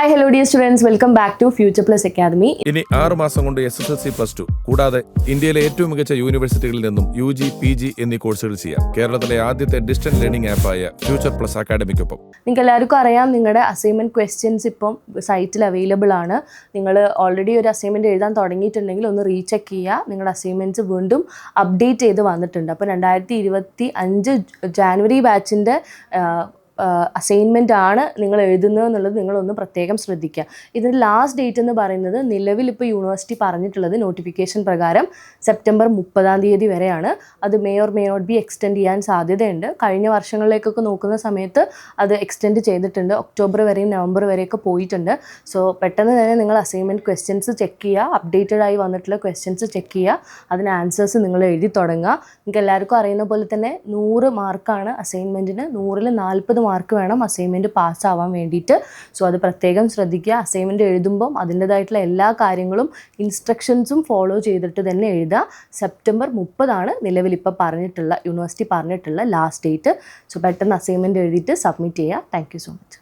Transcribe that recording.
Hi hello dear students welcome back to future plus academy ഇനി ആറ് മാസം കൊണ്ട് S S L C plus two കൂടാതെ ഇന്ത്യയിലെ ഏറ്റവും മികച്ച യൂണിവേഴ്സിറ്റികളിൽ നിന്നും യു ജി പി ജി എന്നീ കോഴ്സുകൾ ചെയ്യാം. കേരളത്തിലെ ആദ്യത്തെ ഡിസ്റ്റൻസ് ലേണിംഗ് ആപ്പായ ഫ്യൂച്ചർ പ്ലസ് അക്കാദമിക്കൊപ്പം നിങ്ങൾക്ക് എല്ലാവർക്കും അറിയാം നിങ്ങളുടെ അസൈൻമെന്റ് ക്വസ്റ്റ്യൻസ് ഇപ്പം സൈറ്റിൽ അവൈലബിൾ ആണ്. നിങ്ങൾ ഓൾറെഡി ഒരു അസൈൻമെന്റ് എഴുതാൻ തുടങ്ങിയിട്ടുണ്ടെങ്കിൽ ഒന്ന് റീചെക്ക് ചെയ്യുക. നിങ്ങളുടെ അസൈൻമെന്റ്സ് വീണ്ടും അപ്ഡേറ്റ് ചെയ്ത് വന്നിട്ടുണ്ട്. അപ്പോൾ രണ്ടായിരത്തി ഇരുപത്തി അഞ്ച് ജാനുവരി ബാച്ചിന്റെ അസൈൻമെന്റ് ആണ് നിങ്ങൾ എഴുതുന്നത് എന്നുള്ളത് നിങ്ങളൊന്ന് പ്രത്യേകം ശ്രദ്ധിക്കുക. ഇതിന്റെ ലാസ്റ്റ് ഡേറ്റ് എന്ന് പറയുന്നത് നിലവിൽ ഇപ്പോൾ യൂണിവേഴ്സിറ്റി പറഞ്ഞിട്ടുള്ളത് നോട്ടിഫിക്കേഷൻ പ്രകാരം സെപ്റ്റംബർ മുപ്പതാം തീയതി വരെയാണ്. അത് may or may not be extend ചെയ്യാൻ സാധ്യതയുണ്ട്. കഴിഞ്ഞ വർഷങ്ങളിലേക്കൊക്കെ നോക്കുന്ന സമയത്ത് അത് എക്സ്റ്റെൻഡ് ചെയ്തിട്ടുണ്ട്. ഒക്ടോബർ വരെയും നവംബർ വരെയൊക്കെ പോയിട്ടുണ്ട്. സോ പെട്ടെന്ന് തന്നെ നിങ്ങൾ അസൈൻമെന്റ് ക്വസ്റ്റ്യൻസ് ചെക്ക് ചെയ്യുക. അപ്ഡേറ്റഡ് ആയി വന്നിട്ടുള്ള ക്വസ്റ്റ്യൻസ് ചെക്ക് ചെയ്യുക. അതിന് ആൻസേഴ്സ് നിങ്ങൾ എഴുതി തുടങ്ങുക. നിങ്ങൾക്ക് എല്ലാവർക്കും അറിയുന്ന പോലെ തന്നെ നൂറ് മാർക്കാണ് അസൈൻമെന്റിന് നൂറിൽ നാൽപ്പത് മാർക്ക് വേണം അസൈൻമെന്റ് പാസ്സാവാൻ വേണ്ടിയിട്ട്. സോ അത് പ്രത്യേകം ശ്രദ്ധിക്കുക. അസൈൻമെന്റ് എഴുതുമ്പം അതിന്റെതായിട്ടുള്ള എല്ലാ കാര്യങ്ങളും ഇൻസ്ട്രക്ഷൻസും ഫോളോ ചെയ്തിട്ട് തന്നെ എഴുതുക. സെപ്റ്റംബർ മുപ്പതാണ് നിലവിൽ ഇപ്പോൾ പറഞ്ഞിട്ടുള്ള യൂണിവേഴ്സിറ്റി പറഞ്ഞിട്ടുള്ള ലാസ്റ്റ് ഡേറ്റ് സോ പെട്ടെന്ന് അസൈൻമെന്റ് എഴുതിയിട്ട് സബ്മിറ്റ് ചെയ്യുക. Thank so much